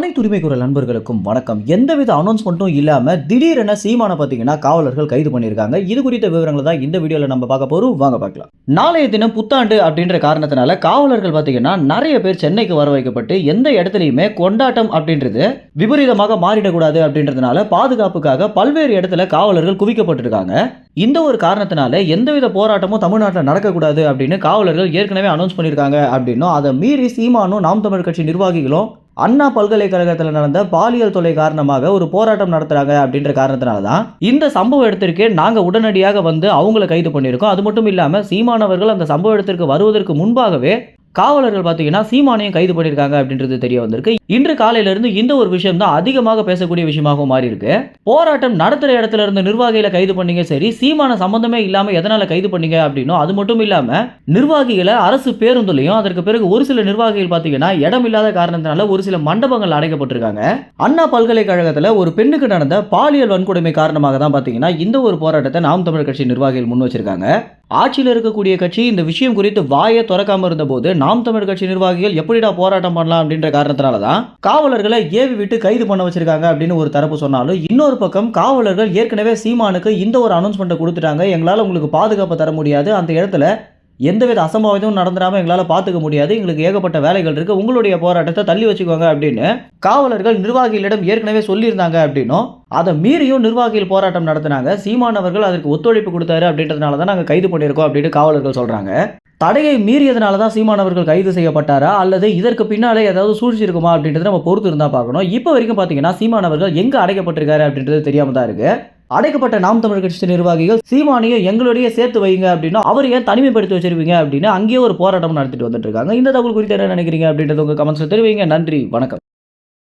அனைத்து உரிமை குரல் நண்பர்களுக்கும் வணக்கம். எந்தவித அனௌன்ஸ்மெண்ட்டும் இல்லாமல் திடீரென சீமான பார்த்தீங்கன்னா காவலர்கள் கைது பண்ணியிருக்காங்க. இது குறித்த விவரங்களை தான் இந்த வீடியோவில் நம்ம பார்க்க போகிறோம் வாங்க பார்க்கலாம். நாளைய தினம் புத்தாண்டு அப்படின்ற காரணத்தினால காவலர்கள் பார்த்தீங்கன்னா நிறைய பேர் சென்னைக்கு வர வைக்கப்பட்டு எந்த இடத்துலையுமே கொண்டாட்டம் அப்படின்றது விபரீதமாக மாறிடக்கூடாது அப்படின்றதுனால பாதுகாப்புக்காக பல்வேறு இடத்துல காவலர்கள் குவிக்கப்பட்டிருக்காங்க. இந்த ஒரு காரணத்தினால எந்தவித போராட்டமும் தமிழ்நாட்டில் நடக்கக்கூடாது அப்படின்னு காவலர்கள் ஏற்கனவே அனௌன்ஸ் பண்ணியிருக்காங்க அப்படின்னும் அதை மீறி சீமானும் நாம் தமிழ் கட்சி நிர்வாகிகளும் அண்ணா பல்கலைக்கழகத்தில் நடந்த பாலியல் தொலை காரணமாக ஒரு போராட்டம் நடத்துறாங்க அப்படின்ற காரணத்தினால தான் இந்த சம்பவ இடத்திற்கே நாங்கள் உடனடியாக வந்து அவங்கள கைது பண்ணியிருக்கோம். அது மட்டும் இல்லாமல் சீமானவர்கள் அந்த சம்பவ இடத்திற்கு வருவதற்கு முன்பாகவே காவலர்கள் பார்த்தீங்கன்னா சீமானையும் கைது பண்ணியிருக்காங்க அப்படின்றது தெரிய வந்திருக்கு. இன்று காலையிலிருந்து இந்த ஒரு விஷயம் தான் அதிகமாக பேசக்கூடிய விஷயமாகவும் மாறி இருக்கு போராட்டம் நடத்துகிற இடத்துல இருந்து நிர்வாகிகளை கைது பண்ணீங்க சரி. சீமான சம்பந்தமே இல்லாமல் எதனால கைது பண்ணீங்க அப்படின்னும் அது மட்டும் இல்லாமல் நிர்வாகிகளை அரசு பேருந்துலையும் அதற்கு பிறகு ஒரு சில நிர்வாகிகள் பார்த்தீங்கன்னா இடம் இல்லாத காரணத்தினால ஒரு சில மண்டபங்கள் அடைக்கப்பட்டிருக்காங்க. அண்ணா பல்கலைக்கழகத்தில் ஒரு பெண்ணுக்கு நடந்த பாலியல் வன்கொடுமை காரணமாக தான் பார்த்தீங்கன்னா இந்த ஒரு போராட்டத்தை நாம் தமிழ் கட்சி நிர்வாகிகள் முன் வச்சிருக்காங்க. ஆட்சியில் இருக்கக்கூடிய கட்சி இந்த விஷயம் குறித்து வாயை திறக்காம இருந்தபோது நாம் தமிழ் கட்சி நிர்வாகிகள் எப்படிடா போராட்டம் பண்ணலாம் அப்படின்ற காரணத்தினால தான் காவலர்களை ஏவி விட்டு கைது பண்ண வச்சிருக்காங்க அப்படின்னு ஒரு தரப்பு சொன்னாலும் இன்னொரு பக்கம் காவலர்கள் ஏற்கனவே சீமானுக்கு இந்த ஒரு அனௌன்ஸ்மெண்ட்டை கொடுத்துட்டாங்க. எங்களால் உங்களுக்கு பாதுகாப்பு தர முடியாது. அந்த இடத்துல எந்தவித அசம்பாவிதமும் நடந்துடாம எங்களால் பார்த்துக்க முடியாது. எங்களுக்கு ஏகப்பட்ட வேலைகள் இருக்கு. உங்களுடைய போராட்டத்தை தள்ளி வச்சுக்கோங்க அப்படின்னு காவலர்கள் நிர்வாகிகளிடம் ஏற்கனவே சொல்லியிருந்தாங்க அப்படின்னும் அதை மீறியும் நிர்வாகிகள் போராட்டம் நடத்தினாங்க. சீமானவர்கள் அதற்கு ஒத்துழைப்பு கொடுத்தாரு அப்படின்றதுனால தான் நாங்கள் கைது பண்ணியிருக்கோம் அப்படின்னு காவலர்கள் சொல்றாங்க. தடையை மீறியதுனால தான் சீமானவர்கள் கைது செய்யப்பட்டாரா? அல்லது இதற்கு பின்னாலே ஏதாவது சூழ்ச்சி இருக்குமா அப்படின்றத நம்ம பொறுத்து இருந்தால் பார்க்கணும். இப்போ வரைக்கும் பார்த்தீங்கன்னா சீமானவர்கள் எங்கே அடைக்கப்பட்டிருக்காரு அப்படின்றது தெரியாமல் தான் இருக்கு. அடைக்கப்பட்ட நாம் தமிழ் கட்சி நிர்வாகிகள் சீமானையும் எங்களுடைய சேர்த்து வைங்க அப்படின்னா அவர் ஏன் தனிமைப்படுத்தி வச்சிருவீங்க அப்படின்னு அங்கேயே ஒரு போராட்டம் நடத்திட்டு வந்துட்டு இருக்காங்க. இந்த தகவல் குறித்து என்ன நினைக்கிறீங்க அப்படின்றது உங்க கமெண்ட்ஸ்ல தெரிவிங்க. நன்றி வணக்கம்.